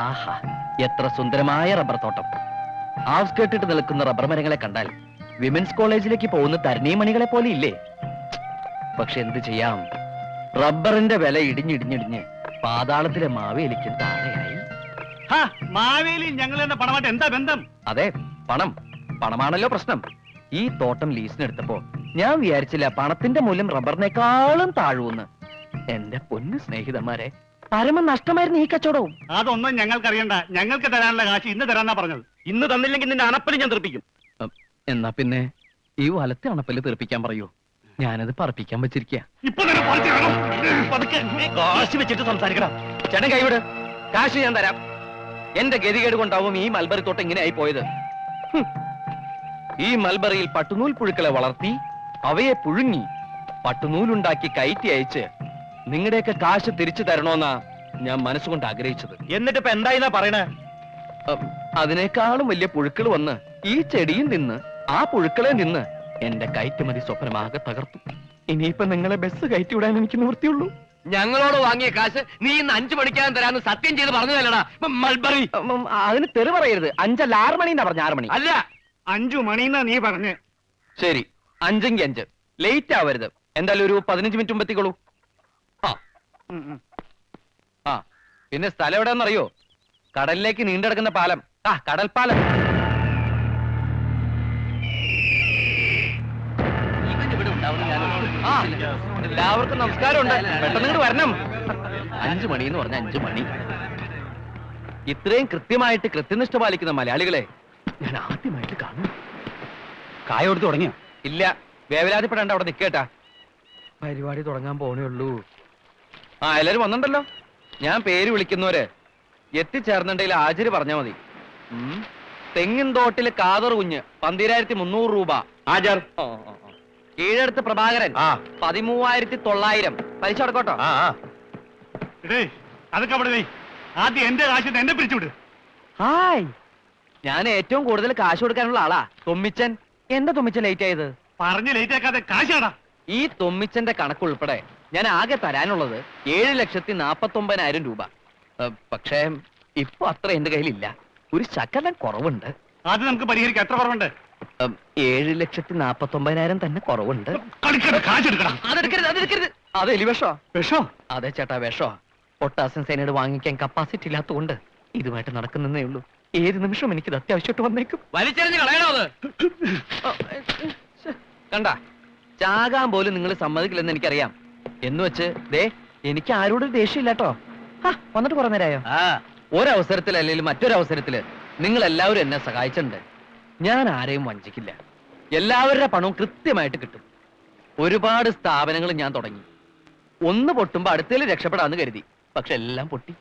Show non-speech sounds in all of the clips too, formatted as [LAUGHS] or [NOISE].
ആഹാ എത്ര സുന്ദരമായ റബ്ബർ തോട്ടം. ആവ്സ്കേട്ടിട്ട് നിൽക്കുന്ന റബ്ബർ മരങ്ങളെ കണ്ടാൽ വിമൻസ് കോളേജിലേക്ക് പോകുന്ന തരണീമണികളെ പോലെ ഇല്ലേ? പക്ഷെ എന്ത് ചെയ്യാം? റബ്ബറിന്റെ വില ഇടിഞ്ഞിടിഞ്ഞിടിഞ്ഞ് പാതാളത്തിലെ മാവേലിക്കും താഴെയായി. മാവേലി ഞങ്ങൾ തന്നെ പണമായിട്ട് എന്താ ബന്ധം? അതെ പണം. പണമാണല്ലോ പ്രശ്നം. ഈ തോട്ടം ലീസിനെടുത്തപ്പോ ഞാൻ വിചാരിച്ചില്ല പണത്തിന്റെ മൂല്യം റബ്ബറിനേക്കാളും താഴുവെന്ന് എന്റെ പൊന്നു സ്നേഹിതന്മാരെ പരമ നഷ്ടമായിരുന്നു ഈ കച്ചവടവും. അതൊന്നും ഞങ്ങൾക്ക് അറിയണ്ട ഞങ്ങൾക്ക് തരാനുള്ള കാശ് ഇന്ന് തരാന്നാ പറഞ്ഞത്. ഇന്ന് തന്നില്ലെങ്കിൽ നിന്റെ അണപ്പൽ ഞാൻ തെറിപ്പിക്കും എന്നാ പിന്നെ ഈ വലത്തെ അണപ്പൽ തെറിപ്പിക്കാൻ പറയൂ. ഞാനത് പറപ്പിക്കാൻ വെച്ചിരിക്കുക ഇപ്പൊ തന്നെ പറിച്ച് കളയണം. പതുക്കെ. കാശ് വെച്ചിട്ട് സംസാരിക്കണം. ചേട്ടൻ കൈവിട്. കാശ് ഞാൻ തരാം. എന്റെ ഗതികേട് കൊണ്ടാവും ഈ മൽബറി തോട്ടം ഇങ്ങനെ ആയി പോയത്. ഹും. ഈ മൽബറിയിൽ പട്ടുനൂൽ പുഴുക്കളെ വളർത്തി അവയെ പുഴുങ്ങി പട്ടുനൂലുണ്ടാക്കി കയറ്റി അയച്ച് നിങ്ങളുടെയൊക്കെ കാശ് തിരിച്ചു തരണോന്നാ ഞാൻ മനസ്സുകൊണ്ട് ആഗ്രഹിച്ചത്. എന്നിട്ട് ഇപ്പൊ എന്തായിന്നാ പറയണേ? അതിനേക്കാളും വലിയ പുഴുക്കൾ വന്ന് ഈ ചെടിയിൽ നിന്ന് ആ പുഴുക്കളെ നിന്ന് എന്റെ കയറ്റുമതി സ്വപ്നമാകെ തകർത്തു. ഇനിയിപ്പൊ നിങ്ങളെ ബസ് കയറ്റി വിടാൻ എനിക്ക് നിവൃത്തിയുള്ളൂ. ഞങ്ങളോട് വാങ്ങിയ കാശ് നീ ഇന്ന് അഞ്ചു മണിക്കാൻ തരാന്ന് സത്യം ചെയ്ത് പറഞ്ഞതല്ലടാ. മൽബറി അതിന് തെറി പറയരുത്. അഞ്ചല്ല ആറ് മണി എന്നാ പറഞ്ഞ ആറ് മണി. അല്ല അഞ്ചു മണിന്നാ നീ പറഞ്ഞ്. ശരി അഞ്ചെങ്കി അഞ്ച്. ലേറ്റ് ആവരുത്. എന്തായാലും ഒരു പതിനഞ്ച് മിനിറ്റ് മുമ്പ് ആ പിന്നെ സ്ഥലം എവിടെയാണെന്നറിയോ? കടലിലേക്ക് നീണ്ടെടുക്കുന്ന പാലം. ആ കടൽപ്പാലം. പാലം എല്ലാവർക്കും നമസ്കാരമുണ്ട്. പെട്ടെന്ന് ഇങ്ങോട്ട് വരണം. അഞ്ചു മണി എന്ന് പറഞ്ഞ അഞ്ചു മണി. ഇത്രയും കൃത്യമായിട്ട് കൃത്യനിഷ്ഠ പാലിക്കുന്ന മലയാളികളെ ഞാൻ ആദ്യമായിട്ട് കാണും കായ കൊടുത്തു തുടങ്ങിയോ? ഇല്ല വേവലാതിപ്പെടേണ്ട അവിടെ നിൽക്കേട്ടാ. പരിപാടി തുടങ്ങാൻ പോണേ ഉള്ളൂ. ആ എല്ലാരും വന്നിട്ടുണ്ടല്ലോ. ഞാൻ പേര് വിളിക്കുന്നവര് എത്തിച്ചേർന്നിട്ടുണ്ടെങ്കിൽ ആചാര്യ പറഞ്ഞാ മതി. ഉം. തെങ്ങിൻ തോട്ടിൽ കാതർ കുഞ്ഞ് പന്തിരായിരത്തി മുന്നൂറ് രൂപ. ആചാർ. കീഴടുത്ത് പ്രഭാകരൻ പതിമൂവായിരത്തി തൊള്ളായിരം. പലിശ അടക്കോട്ടോ. ആ ആ. ഇടേ അതൊക്കെ അവിടെ വേ ആദ്യം എന്റെ കാശ് എന്നെ പിരിച്ചുവിട്. ഹായ്. ഞാൻ ഏറ്റവും കൂടുതൽ കാശ് കൊടുക്കാനുള്ള ആളാ. തൊമ്മിച്ചൻ. എന്താ തൊമ്മിച്ചൻ ലേറ്റ് ആയത്? പറഞ്ഞ് ലേറ്റ് ആക്കാതെ കാശാടാ. ഈ തൊമ്മിച്ചന്റെ കണക്കുൾപ്പെടെ ഞാൻ ആകെ തരാനുള്ളത് ഏഴ് ലക്ഷത്തി നാപ്പത്തൊമ്പതിനായിരം രൂപ. പക്ഷേ ഇപ്പൊ അത്ര എന്റെ കയ്യിലില്ല. ഒരു ശകലം കുറവുണ്ട്. അത് നമുക്ക് പരിഹരിക്കാം. എത്ര കുറവുണ്ട്? ഏഴ് ലക്ഷത്തി നാപ്പത്തൊമ്പതിനായിരം തന്നെ കുറവുണ്ട്. അതെടുക്കരുത് അതെടുക്കരുത്. അത് എലി വിഷോ വിഷോ അതെ ചേട്ടാ വിഷോ പൊട്ടാസ്യം സേനയുടെ വാങ്ങിക്കാൻ കപ്പാസിറ്റി ഇല്ലാത്തതുകൊണ്ട് ഇതുമായിട്ട് നടക്കുന്നേ ഉള്ളൂ. ഏത് നിമിഷം എനിക്കിത് അത്യാവശ്യമായിട്ട് വന്നേക്കും. വലിച്ചെറിഞ്ഞ് കളയണോ അത്? കണ്ട ചാകാൻ പോലും നിങ്ങൾ സമ്മതിക്കില്ലെന്ന് എനിക്കറിയാം. എന്ന് വെച്ച് ദേ എനിക്ക് ആരോടും ദേഷ്യമില്ല കേട്ടോ വന്നിട്ട് കുറെ നേരമായോ ആ ഒരവസരത്തിൽ അല്ലെങ്കിൽ മറ്റൊരവസരത്തിൽ നിങ്ങൾ എല്ലാവരും എന്നെ സഹായിച്ചിട്ടുണ്ട്. ഞാൻ ആരെയും വഞ്ചിക്കില്ല. എല്ലാവരുടെ പണവും കൃത്യമായിട്ട് കിട്ടും. ഒരുപാട് സ്ഥാപനങ്ങൾ ഞാൻ തുടങ്ങി. ഒന്ന് പൊട്ടുമ്പോ അടുത്തേൽ രക്ഷപ്പെടാന്ന് കരുതി. പക്ഷെ എല്ലാം പൊട്ടി.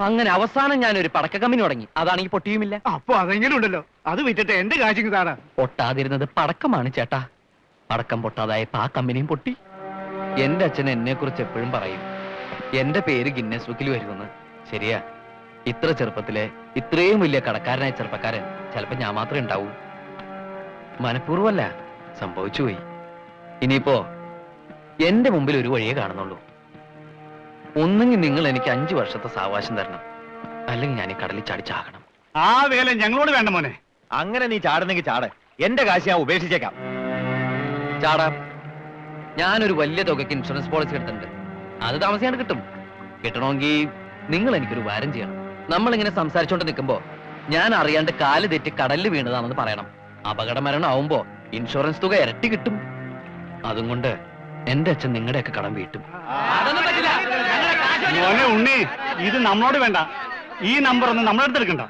അങ്ങനെ അവസാനം ഞാൻ ഒരു പടക്ക കമ്പനി തുടങ്ങി. അതാണെങ്കിൽ പൊട്ടിയുമില്ല. അപ്പൊ അതെങ്കിലും ഉണ്ടല്ലോ. അത് വിറ്റിട്ട് എന്റെ കാശിങ് പൊട്ടാതിരുന്നത് പടക്കമാണ് ചേട്ടാ. പടക്കം പൊട്ടാതായപ്പോ ആ കമ്പനിയും പൊട്ടി. എന്റെ അച്ഛൻ എന്നെ കുറിച്ച് എപ്പോഴും പറയും. എന്റെ പേര് ഗിന്നസ് ബുക്കിൽ വരുമെന്ന്. ശരിയാ. ഇത്ര ചെറുപ്പത്തിലെ ഇത്രയും വലിയ കടക്കാരനായ ചെറുപ്പക്കാരൻ ചിലപ്പോ ഞാൻ മാത്രമേ ഉണ്ടാവൂ. മനഃപൂർവമല്ല സംഭവിച്ചു പോയി. ഇനിയിപ്പോ എന്റെ മുമ്പിൽ ഒരു വഴിയെ കാണുന്നുള്ളൂ. ഒന്നെങ്കിൽ നിങ്ങൾ എനിക്ക് അഞ്ചു വർഷത്തെ സാവകാശം തരണം. അല്ലെങ്കിൽ ഞാൻ ഈ കടലിൽ ചാടി ചാകണം ആ വേല ഞങ്ങളോട് വേണ്ട മോനെ. അങ്ങനെ നീ ചാടുന്നെങ്കിൽ ചാട്. എന്റെ കാശ് ഞാൻ ഉപേക്ഷിച്ചേക്കാം. ചാടാം. ഞാനൊരു വലിയ തുകയ്ക്ക് ഇൻഷുറൻസ് പോളിസി എടുത്തിട്ടുണ്ട്. അത് താമസിയാണ്ട് കിട്ടും. കിട്ടണമെങ്കിൽ നിങ്ങൾ എനിക്കൊരു വാരം ചെയ്യണം. നമ്മൾ ഇങ്ങനെ നിൽക്കുമ്പോൾ നിൽക്കുമ്പോ ഞാൻ അറിയാണ്ട് കാൽ തെറ്റി കടലിൽ വീണതാണെന്ന് പറയണം. അപകട മരണം ആവുമ്പോ ഇൻഷുറൻസ് തുക ഇരട്ടി കിട്ടും. അതും കൊണ്ട് എന്റെ അച്ഛൻ നിങ്ങളുടെയൊക്കെ കടം വീട്ടും. മോനെ ഉണ്ണി ഇത് നമ്മളോട് വേണ്ട. ഈ നമ്പർ ഒന്ന് നമ്മളെടുത്ത് എടുക്കണ്ട.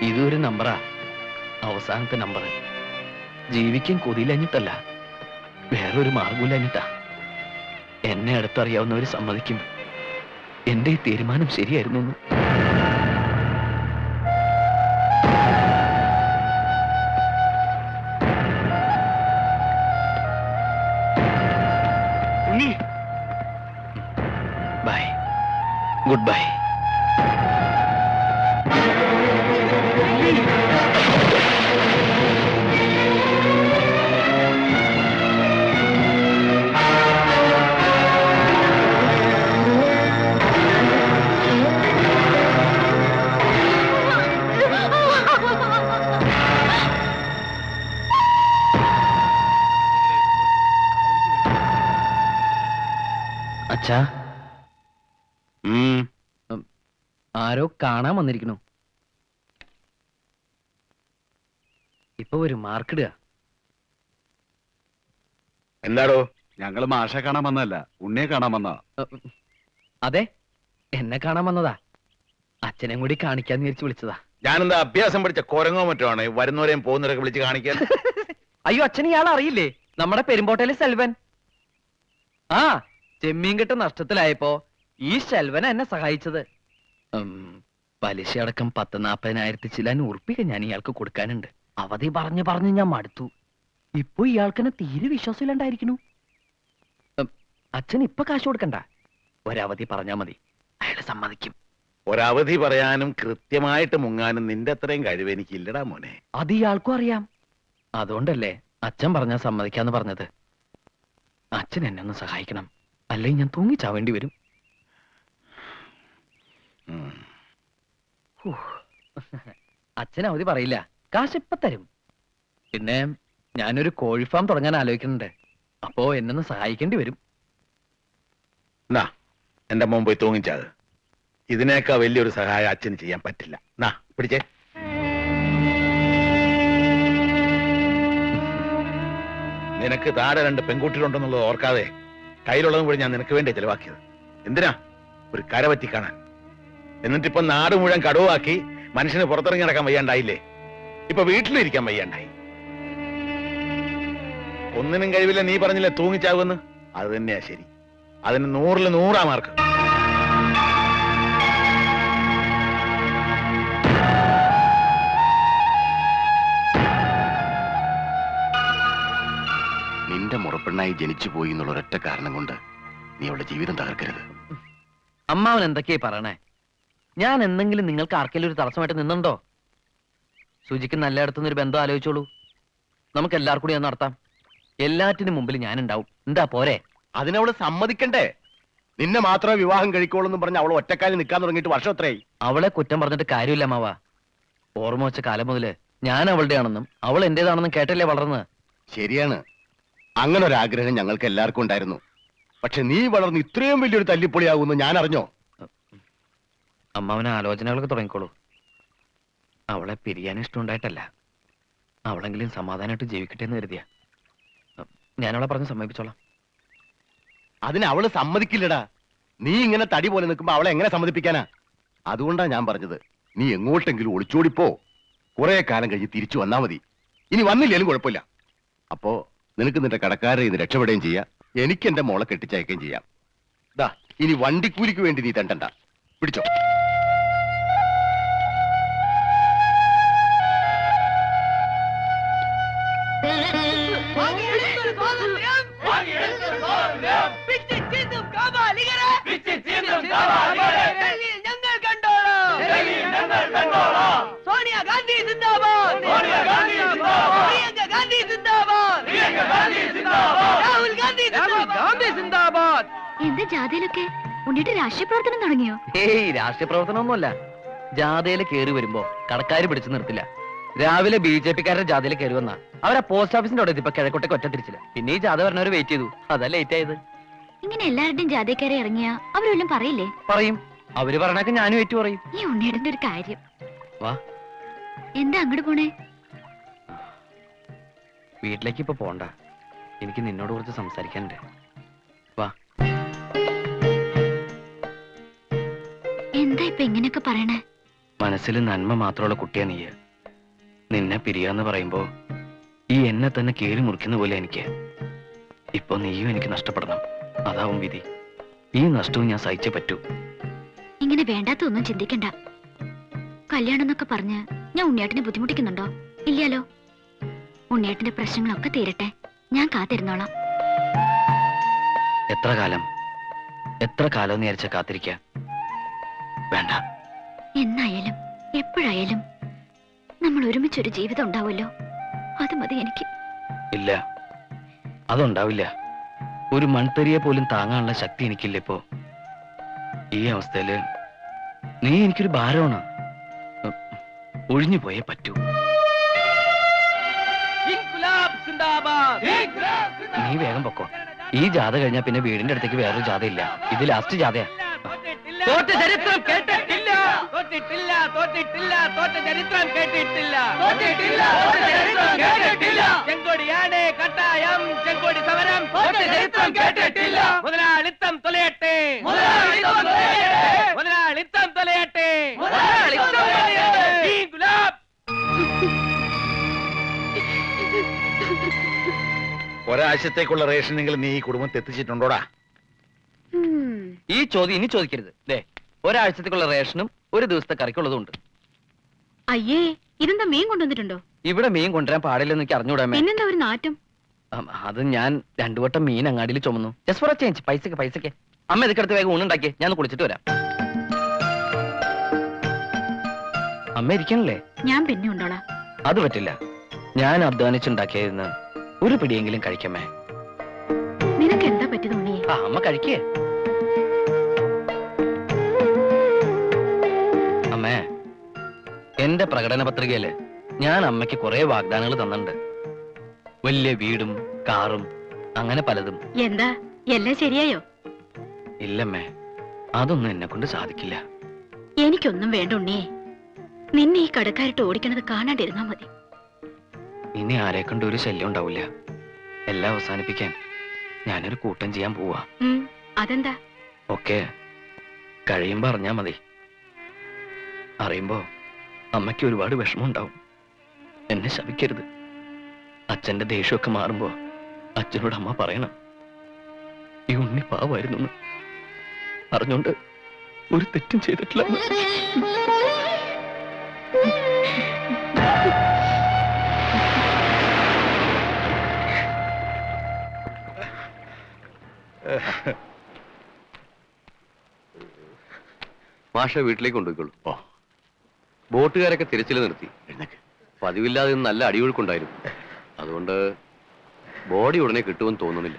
ഇതൊരു നമ്പറാ. അവസാനത്തെ നമ്പർ ജീവിക്കും കൊതിയിലഞ്ഞിട്ടല്ല. വേറൊരു മാർഗമില്ല എന്നിട്ടാ എന്നെ അടുത്തറിയാവുന്നവർ സമ്മതിക്കും. എന്റെ ഈ തീരുമാനം ശരിയായിരുന്നു എന്ന്. ബൈ. Good bye. അച്ഛാ. ഉം. ആരോ കാണാൻ വന്നിരിക്കുന്നു. ഇപ്പൊ ഒരു മാർക്കിടുക എന്താടോ? ഞങ്ങൾ മാഷെ കാണാൻ വന്നതല്ല ഉണ്ണിയെ കാണാൻ വന്ന അതെ എന്നെ കാണാൻ വന്നതാ. അച്ഛനെ കൂടി കാണിക്കാന്ന് വിചാരിച്ച് വിളിച്ചതാ. ഞാനെന്താ അഭ്യാസം പഠിച്ച കൊരങ്ങോ മറ്റോ ആണ്? വരുന്നവരെയും പോകുന്നവരൊക്കെ വിളിച്ച് കാണിക്കാൻ. [LAUGHS] അയ്യോ അച്ഛൻ ഇയാൾ അറിയില്ലേ നമ്മുടെ പെരുമ്പോട്ടയിലെ സെൽവൻ. ആ ചെമ്മീൻ കെട്ട് നഷ്ടത്തിലായപ്പോ ഈ ശെൽവന എന്നെ സഹായിച്ചത്. പലിശ അടക്കം പത്ത് നാപ്പതിനായിരത്തി ചില ഉറപ്പിക ഞാൻ ഇയാൾക്ക് കൊടുക്കാനുണ്ട്. അവധി പറഞ്ഞു പറഞ്ഞു ഞാൻ മടുത്തു. ഇപ്പൊ ഇയാൾക്കെന്നെ തീരെ വിശ്വാസമില്ലാണ്ടായിരിക്കണു അച്ഛൻ ഇപ്പൊ കാശ് കൊടുക്കണ്ട. ഒരവധി പറഞ്ഞാ മതി. അയാളെ സമ്മതിക്കും. ഒരവധി പറയാനും കൃത്യമായിട്ട് മുങ്ങാനും നിന്റെ അത്രയും കഴിവ് എനിക്ക് ഇല്ലടാ മോനെ. അത് ഇയാൾക്കും അറിയാം. അതുകൊണ്ടല്ലേ അച്ഛൻ പറഞ്ഞാ സമ്മതിക്കാന്ന് പറഞ്ഞത്. അച്ഛൻ എന്നെ ഒന്ന് സഹായിക്കണം. അല്ലെങ്കിൽ ഞാൻ തൂങ്ങി ചാവേണ്ടി വരും. അച്ഛനവധി ഹൂ. അച്ഛൻ അവധി പറയില്ല. കാശ് ഇപ്പൊ തരും. പിന്നെ ഞാനൊരു കോഴി ഫാം തുടങ്ങാൻ ആലോചിക്കുന്നുണ്ട്. അപ്പോ എന്നൊന്ന് സഹായിക്കേണ്ടി വരും. നാ എന്റെ മോൻ പോയി തൂങ്ങിച്ചാത് ഇതിനേക്കാ വലിയൊരു സഹായം അച്ഛന് ചെയ്യാൻ പറ്റില്ല. നാ പിടിച്ചേ. നിനക്ക് താഴെ രണ്ട് പെൺകുട്ടികളുണ്ടെന്നുള്ളത് ഓർക്കാതെ കയ്യിലുള്ളതും കൂടി ഞാൻ നിനക്ക് വേണ്ടി ചെലവാക്കിയത്. എന്തിനാ? ഒരു കര പറ്റി കാണാൻ. എന്നിട്ടിപ്പോ നാട് മുഴുവൻ കടുവാക്കി മനുഷ്യന് പുറത്തിറങ്ങി നടക്കാൻ വയ്യാണ്ടായില്ലേ? ഇപ്പൊ വീട്ടിലിരിക്കാൻ വയ്യാണ്ടായി. ഒന്നിനും കഴിവില്ല നീ പറഞ്ഞില്ലേ തൂങ്ങിച്ചാവുന്ന് അത് തന്നെയാ ശരി. അതിന് നൂറിൽ നൂറാ മാർക്ക്. മുറപ്പെണ്ണായി ജനിച്ചു പോയി എന്നുള്ള ഒരൊറ്റ കാരണം കൊണ്ട് നീ അവളുടെ ജീവിതം തകർക്കരുത്. അമ്മാവൻ എന്തൊക്കെയായി പറയണേ? ഞാൻ എന്തെങ്കിലും നിങ്ങൾക്ക് ആർക്കെങ്കിലും ഒരു തടസ്സമായിട്ട് നിന്നുണ്ടോ? സുജിക്ക് നല്ലയിടത്തുനിന്ന് ഒരു ബന്ധം ആലോചിച്ചോളൂ. നമുക്ക് എല്ലാവർക്കും കൂടി അത് നടത്താം. എല്ലാറ്റിനും മുമ്പിൽ ഞാൻ ഉണ്ടാവും എന്താ പോരെ? അതിനവൾ സമ്മതിക്കണ്ടേ? നിന്നെ മാത്രമേ വിവാഹം കഴിക്കോളൂ എന്ന് പറഞ്ഞ അവൾ ഒറ്റക്കാലിൽ നിൽക്കാൻ തുടങ്ങിയിട്ട് വർഷം എത്രയായി? അവളെ കുറ്റം പറഞ്ഞിട്ട് കാര്യമില്ല മാവ ഓർമ്മ വെച്ച കാലം മുതൽ ഞാൻ അവളുടെയാണെന്നും അവൾ എന്റേതാണെന്നും കേട്ടല്ലേ വളർന്ന്? ശരിയാണ്. അങ്ങനെ ഒരു ആഗ്രഹം ഞങ്ങൾക്ക് എല്ലാവർക്കും ഉണ്ടായിരുന്നു. പക്ഷെ നീ വളർന്ന് ഇത്രയും വലിയൊരു തല്ലിപ്പൊളിയാകുമെന്ന് ഞാൻ അറിഞ്ഞോ? അമ്മാവന് ആലോചനകളൊക്കെ തുടങ്ങിക്കോളൂ. അവളെ പിരിയാൻ ഇഷ്ടമുണ്ടായിട്ടല്ല. അവളെങ്കിലും സമാധാനമായിട്ട് ജീവിക്കട്ടെ എന്ന് കരുതിയ. ഞാനവളെ പറഞ്ഞ് സമ്മതിപ്പിച്ചോളാം. അതിന് അവൾ സമ്മതിക്കില്ലടാ. നീ ഇങ്ങനെ തടി പോലെ നിൽക്കുമ്പോ അവളെ എങ്ങനെ സമ്മതിപ്പിക്കാനാ? അതുകൊണ്ടാ ഞാൻ പറഞ്ഞത്. നീ എങ്ങോട്ടെങ്കിലും ഒളിച്ചോടിപ്പോ. കുറെ കാലം കഴിഞ്ഞ് തിരിച്ചു വന്നാ മതി. ഇനി വന്നില്ലേലും കുഴപ്പമില്ല. അപ്പോ നിനക്ക് നിന്റെ കടക്കാരെ ഇന്ന് രക്ഷപ്പെടുകയും ചെയ്യാം. എനിക്ക് എന്റെ മോളെ കെട്ടിച്ചയക്കുകയും ചെയ്യാം. ദാ ഇനി വണ്ടിക്കൂലിക്ക് വേണ്ടി നീ തണ്ടണ്ട. പിടിച്ചോ. ഞങ്ങൾ കണ്ടോളാം. സോണിയ ഗാന്ധി ഗാന്ധി സിന്ദാബാദ്. രാഹുൽ ഗാന്ധി ഗാന്ധി സിന്ദാബാദ്. എന്താ ജാഥയിലൊക്കെ? ഉണ്ണിട്ട് രാഷ്ട്രീയ പ്രവർത്തനം തുടങ്ങിയോ? ഏയ് രാഷ്ട്രീയ പ്രവർത്തനമൊന്നുമല്ല ജാഥയിൽ കയറി വരുമ്പോ കടക്കാര് പിടിച്ചു നിർത്തില്ല. രാവിലെ ബി ജെ പിക്കാരുടെ ജാഥയിൽ കയറി വന്ന അവരാ പോസ്റ്റ് ഓഫീസിന്റെ അവിടെ എത്തിയപ്പോ കിഴക്കോട്ടേക്ക് ഒറ്റ തിരിച്ചില്ല. പിന്നെ ഈ ജാഥ പറഞ്ഞവര് വെയിറ്റ് ചെയ്തു. അതാ ലേറ്റ് ആയത്? ഇങ്ങനെ എല്ലാവരുടെയും ജാഥക്കാരെ ഇറങ്ങിയ അവരൊന്നും പറയില്ലേ? പറയും. അവർ പറഞ്ഞൊക്കെ ഞാനും ഏറ്റു പറയും. ഈ ഉണ്ണിയുടെ ഒരു കാര്യം. വാ. എന്താ അങ്ങോട്ട് പോണേ? വീട്ടിലേക്ക് ഇപ്പൊ പോണ്ട. എനിക്ക് നിന്നോട് കുറച്ച് സംസാരിക്കാനുണ്ട്. വാ. എന്താ ഇപ്പൊ ഇങ്ങനെയൊക്കെ പറയണേ? മനസ്സിൽ നന്മ മാത്രമുള്ള കുട്ടിയാ നീ നിന്നെ പിരിയാന്ന് പറയുമ്പോ ഈ എന്നെ തന്നെ കേറി മുറിക്കുന്ന പോലെ എനിക്ക്. ഇപ്പൊ നീയും എനിക്ക് നഷ്ടപ്പെടണം. അതാവും വിധി. ഈ നഷ്ടവും ഞാൻ സഹിച്ചേ പറ്റൂ. ഇങ്ങനെ വേണ്ടാത്തൊന്നും ചിന്തിക്കണ്ട. കല്യാണം എന്നൊക്കെ പറഞ്ഞ് ഞാൻ ഉണ്ണിയേട്ടനെ ബുദ്ധിമുട്ടിക്കുന്നുണ്ടോ? ഇല്ലല്ലോ. ഉണ്ണിയേട്ടന്റെ പ്രശ്നങ്ങളൊക്കെ തീരട്ടെ. ഞാൻ കാത്തിരുന്നോളാം. എത്ര കാലം? എത്ര കാലം വിചാരിച്ച കാത്തിരിക്ക? വേണ്ട. എന്നായാലും എപ്പോഴായാലും നമ്മൾ ഒരുമിച്ചൊരു ജീവിതം ഉണ്ടാവുമല്ലോ. അത് മതി എനിക്ക്. ഇല്ല. അതുണ്ടാവില്ല. ഒരു മൺതരിയെ പോലും താങ്ങാനുള്ള ശക്തി എനിക്കില്ല ഇപ്പോ. ഈ അവസ്ഥയിൽ നീ എനിക്കൊരു ഭാരമാണ്. ഒഴിഞ്ഞു പോയേ പറ്റൂ നീ വേഗം പൊക്കോ. ഈ ജാഥ കഴിഞ്ഞാൽ പിന്നെ വീടിന്റെ അടുത്തേക്ക് വേറൊരു ജാഥ ഇല്ല ഇത് ലാസ്റ്റ് ജാഥയാ. തോറ്റ ചരിത്രം കേട്ടിട്ടില്ല. തോറ്റിട്ടില്ല തോറ്റിട്ടില്ല തോറ്റ ചരിത്രം കേട്ടിട്ടില്ല. തോറ്റിട്ടില്ല, തോറ്റ ചരിത്രം കേട്ടിട്ടില്ല. ചെങ്കൊടിയാണ് കട്ടായം ചെങ്കൊടി സമരം. തോറ്റ ചരിത്രം കേട്ടിട്ടില്ല. മുതലാളിത്തം തൊലയട്ടെ. മുതലാളിത്തം തൊലയട്ടെ. ഒരാഴ്ചത്തേക്കുള്ള റേഷനെങ്കിലും നീ ഈ കുടുംബത്തെ എത്തിച്ചിട്ടുണ്ടോടാ ഈ ചോദ്യം ഇനി ചോദിക്കരുത്. ദേ ഒരാഴ്ചത്തേക്കുള്ള റേഷനും ഒരു ദിവസത്തെ കറിക്കുള്ളതും ഉണ്ട് അയ്യേ ഇതെന്താ മീൻ കൊണ്ടുവന്നിട്ടുണ്ടോ? ഇവിടെ മീൻ കൊണ്ടുവരാൻ പാടില്ലെന്ന് എനിക്ക് അറിഞ്ഞൂടാമേ പിന്നെന്താ ഒരു നാറ്റം? അത് ഞാൻ രണ്ടു വട്ടം മീൻ അങ്ങാടിയിൽ ചുമന്നു. ജസ്റ്റ് ഫോർ ചേഞ്ച് പൈസക്ക് പൈസക്ക്. അമ്മ ഇതൊക്കെ വേഗം ഊണുണ്ടാക്കിയേ ഞാൻ ഒന്ന് കുളിച്ചിട്ട് വരാം. അമ്മ ഇരിക്കണല്ലേ? ഞാൻ പിന്നെ ഉണ്ടോളാം. അത് പറ്റില്ല. ഞാൻ അധ്വാനിച്ചുണ്ടാക്കിയതിന്ന് ഒരു പിടിയെങ്കിലും കഴിക്കമ്മേ. നിനക്ക് എന്താ പറ്റിയത് ഉണ്ണിയെ ആ അമ്മ കഴിക്കേ. അമ്മേ എന്റെ പ്രകടന പത്രികയിൽ ഞാൻ അമ്മയ്ക്ക് കുറെ വാഗ്ദാനങ്ങൾ തന്നിട്ടുണ്ട്. വലിയ വീടും കാറും അങ്ങനെ പലതും. എന്താ? എല്ലാം ശരിയായോ? ഇല്ലമ്മേ അതൊന്നും എന്നെ കൊണ്ട് സാധിക്കില്ല. എനിക്കൊന്നും വേണ്ട ഉണ്ണിയെ നിന്നെ ഈ കടക്കാരിട്ട് ഓടിക്കണത് കാണാണ്ടിരുന്നാ മതി. ഇനി ആരെ കണ്ട ഒരു ശല്യം ഉണ്ടാവില്ല. എല്ലാം അവസാനിപ്പിക്കാൻ ഞാനൊരു കൂട്ടം ചെയ്യാൻ പോവാ. അതെന്താ? ഒക്കെ കഴിയുമ്പോ അറിഞ്ഞാ മതി. അറിയുമ്പോ അമ്മയ്ക്ക് ഒരുപാട് വിഷമം ഉണ്ടാവും എന്നെ ശപിക്കരുത്. അച്ഛന്റെ ദേഷ്യമൊക്കെ മാറുമ്പോ അച്ഛനോട് അമ്മ പറയണം. ഈ ഉണ്ണി പാവായിരുന്നു. അറിഞ്ഞോണ്ട് ഒരു തെറ്റും ചെയ്തിട്ടില്ല. [LAUGHS] മാഷ വീട്ടിലേക്ക് കൊണ്ടുപോയിക്കോളൂ. ഓ. ബോട്ടുകാരൊക്കെ തിരച്ചിൽ നിർത്തി. പതിവില്ലാതെ നല്ല അടിയൊഴുക്കുണ്ടായിരുന്നു. അതുകൊണ്ട് ബോഡി ഉടനെ കിട്ടുമെന്ന് തോന്നുന്നില്ല.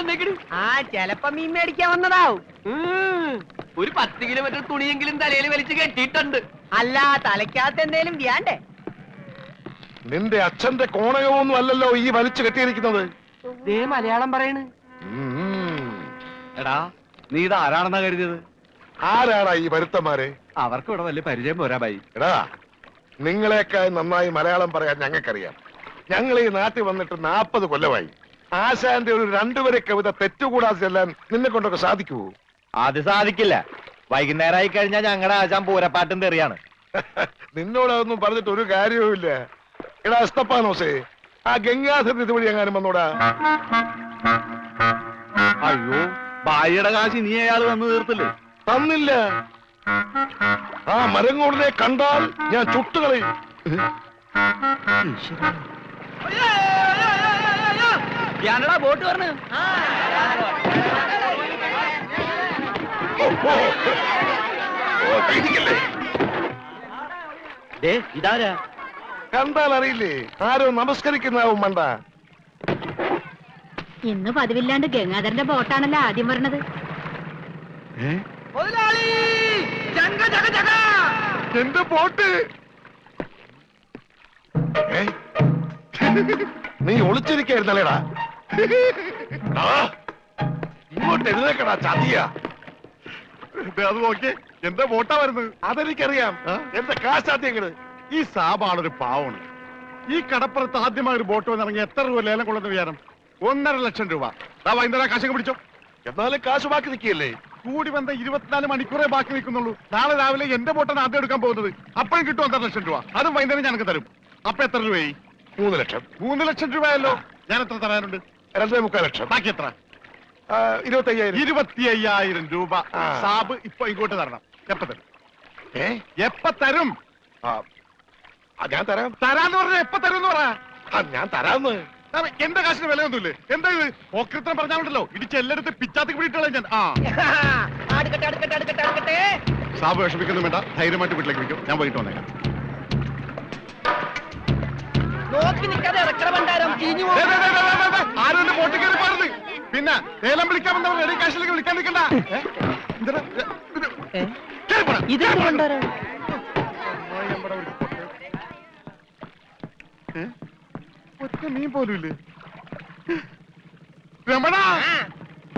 വന്നേക്കണ്. ആ ചെലപ്പോ മീൻ മേടിക്കാൻ വന്നതാവും. ഒരു പത്ത് കിലോമീറ്റർ തുണിയെങ്കിലും തലയിൽ വലിച്ചു കെട്ടിയിട്ടുണ്ട്. അല്ല തലയ്ക്കകത്ത് എന്തേലും വ്യാണ്ടേ? നിന്റെ അച്ഛന്റെ കോണകമൊന്നും അല്ലല്ലോ ഈ വലിച്ചു കെട്ടിയിരിക്കുന്നത്. ദേ മലയാളം പറയണ്. എടാ നീ ഇത് ആരാണെന്നാ കരുതിയത്? ആരാടാ ഈ വരുത്തന്മാരെ? അവർക്ക് ഇവിടെ വലിയ പരിചയം പോരാ ബൈ എടാ നിങ്ങളെക്കാൾ നന്നായി മലയാളം പറയാൻ ഞങ്ങൾക്കറിയാം. ഞങ്ങൾ ഈ നാട്ടിൽ വന്നിട്ട് നാൽപ്പത് കൊല്ലമായി. ആശാന്റെ ഒരു രണ്ടുപേരെ കവിത തെറ്റുകൂടാതെ ചെല്ലാൻ നിന്നെ കൊണ്ടൊക്കെ സാധിക്കുവോ? അത് സാധിക്കില്ല. വൈകുന്നേരമായി കഴിഞ്ഞാൽ ഞങ്ങളുടെ ആശാൻ പൂരപ്പാട്ടും തെറിയാണ്. [LAUGHS] നിന്നോട് അതൊന്നും പറഞ്ഞിട്ട് ഒരു കാര്യവുമില്ല. എടാ അസ്തപ്പാനോസേ ആ ഗംഗാധരൻ ഇതുവഴി എങ്ങാനും വന്നോടാ? അയ്യോ ഭാര്യയുടെ കാശ് നീ അയാൾ വന്നു തീർത്തില്ലേ? തന്നില്ല. ആ മരങ്ങോടിനെ കണ്ടാൽ ഞാൻ ചുട്ടുകളയും. വ്യാണ്ടടാ ബോട്ട് പറഞ്ഞു ഇതാരാ? കണ്ടാൽ അറിയില്ലേ? ആരോ നമസ്കരിക്കുന്നാവും മണ്ട. ഇന്ന് പതിവില്ലാണ്ട് ഗംഗാധരന്റെ ബോട്ടാണല്ലോ ആദ്യം പറഞ്ഞത് എന്റെ ബോട്ട്? നീ ഒളിച്ചിരിക്കായിരുന്നല്ലേടാ? ഇങ്ങോട്ട് എഴുതേക്കടാ ചതിയ. അത് നോക്കി എന്താ വോട്ടാ വരുന്നത്. അതെനിക്കറിയാം. എന്റെ കാശാദ്യങ്ങൾ ഈ സാബാണൊരു പാവമാണ്. ഈ കടപ്പുറത്ത് ആദ്യമായി ഒരു ബോട്ട് വന്നിറങ്ങി എത്ര രൂപ ലേലം കൊള്ളുന്ന വിചാരം? ഒന്നര ലക്ഷം രൂപ. ദാ വൈകുന്നേരം കാശൊക്കെ പിടിച്ചോ. എന്നാലും കാശ് ബാക്കി നിൽക്കിയല്ലേ കൂടി വന്ന ഇരുപത്തിനാല് മണിക്കൂറേ ബാക്കി നിൽക്കുന്നുള്ളൂ. നാളെ രാവിലെ എന്റെ ബോട്ടാണ് ആദ്യം എടുക്കാൻ പോകുന്നത്. അപ്പോഴും കിട്ടും ഒന്നര ലക്ഷം രൂപ. അതും വൈകുന്നേരം ഞാനൊക്കെ തരും. അപ്പൊ എത്ര രൂപയായി? മൂന്ന് ലക്ഷം. മൂന്ന് ലക്ഷം രൂപയല്ലോ. ഞാൻ എത്ര തരാനുണ്ട്? രണ്ടേ മുക്കാൽ ലക്ഷം. ബാക്കി എത്ര ഇരുപത്തി അയ്യായിരം ഇരുപത്തി അയ്യായിരം രൂപ. ആ. സാബ് ഇപ്പൊ ഇങ്ങോട്ട് തരണം. എപ്പ തരും? ഏ? എപ്പ തരും? ആ, ആ, ഞാൻ തരാം. തരാന്ന് പറഞ്ഞ എപ്പ തരും എന്ന് പറ. ആ, ഞാൻ തരാന്ന്. എന്റെ കാശിന് വിലയൊന്നുമില്ലേ? എന്താ ഇത്? ഓക്രിത്രം പറഞ്ഞാണ്ടല്ലോ ഇടിച്ച് എല്ലായിടത്തും പിച്ചാത്തി പിടിയിട്ടുള്ള ഞാൻ. ആ. അടുക്കട്ടെ അടുക്കട്ടെ അടുക്കട്ടെ അടുക്കട്ടെ സാബ് വിഷമിക്കുന്നു വേണ്ട. ധൈര്യമായിട്ട് വീട്ടിലേക്ക് വയ്ക്കും ഞാൻ വൈകിട്ട് വന്നേക്കാം. നോക്കി നിൽക്കാതെ ഇറക്കണ ഭണ്ഡാരം ചീഞ്ഞു ആരും ബോട്ടിൽ കയറി പോരുത് പിന്നെ ഏലം വിളിക്കാൻ റെഡി കാശിലേക്ക് വിളിക്കാൻ നിൽക്കണ്ട ഏ? എന്തിനാ? ഏ, ഇത് കേറി പോടാ. ഇത് ഭണ്ഡാരം അമ്മായി അമ്പട ഒരു പൊട്ട്. ഏ? ഒറ്റ മീൻ പോലും ഇല്ലേ രമണ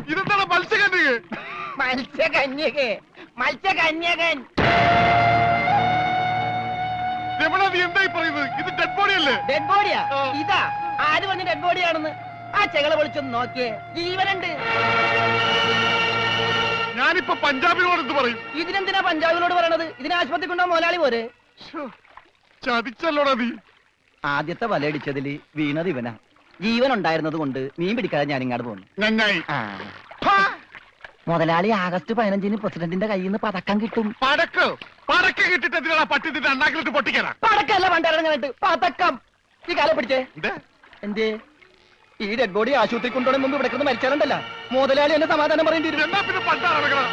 ഇതെന്താണ് മത്സ്യകന്യക മത്സ്യകന്യക മത്സ്യകന്യകൻ നീ എന്തായി പറയുന്നത്? ഇത് ഡെഡ് ബോഡി അല്ലേ? ഡെഡ് ബോഡിയാ ഇതാ. ആര് പറഞ്ഞ ഡെഡ് ബോഡിയാണെന്ന് ആ ചെകളെ വിളിച്ചൊന്ന് നോക്കിയേ. ജീവനുണ്ട്. ഞാനിപ്പോ പഞ്ചാബിനോട് എന്ത് പറയും? ഇതിനെന്തിനാ പഞ്ചാബിനോട് പറയണത്? ഇതിനെ ആശുപത്രി കൊണ്ടോ മോലാളി പോരെ? ചതിച്ചല്ലോടാ നീ. ആദ്യത്തെ വലയടിച്ചതിൽ വീണത് ഇവനാ. ജീവൻ ഉണ്ടായിരുന്നത് കൊണ്ട് മീൻ പിടിക്കാതെ ഞാൻ ഇങ്ങോട്ട് പോന്നു. നന്നായി. ഹാ, മുതലാളി ആഗസ്റ്റ് പതിനഞ്ചിന് പ്രസിഡന്റിന്റെ കയ്യിൽ നിന്ന് പതക്കം കിട്ടും. പടക്ക് പടക്ക് കിട്ടിട്ട് എന്തിനാ പട്ടി നിന്റെ അണ്ണാക്കിലിട്ട് പൊട്ടിക്കാനാ? പടക്കല്ല പണ്ടിറങ്ങാനായിട്ട് പതക്കം. ഈ കാലം പിടിച്ചേ. എന്തേ? എന്തേ? ഈ ഡെഡ് ബോഡി ആശുപത്രി കൊണ്ടുപോകണ മുമ്പ് ഇവിടെ കിടന്ന് മരിച്ചാലുണ്ടല്ല. മുതലാളി എന്നെ സമാധാനം പറയേണ്ടി വരും. എന്നാ പിന്നെ പണ്ടാ നടക്കണം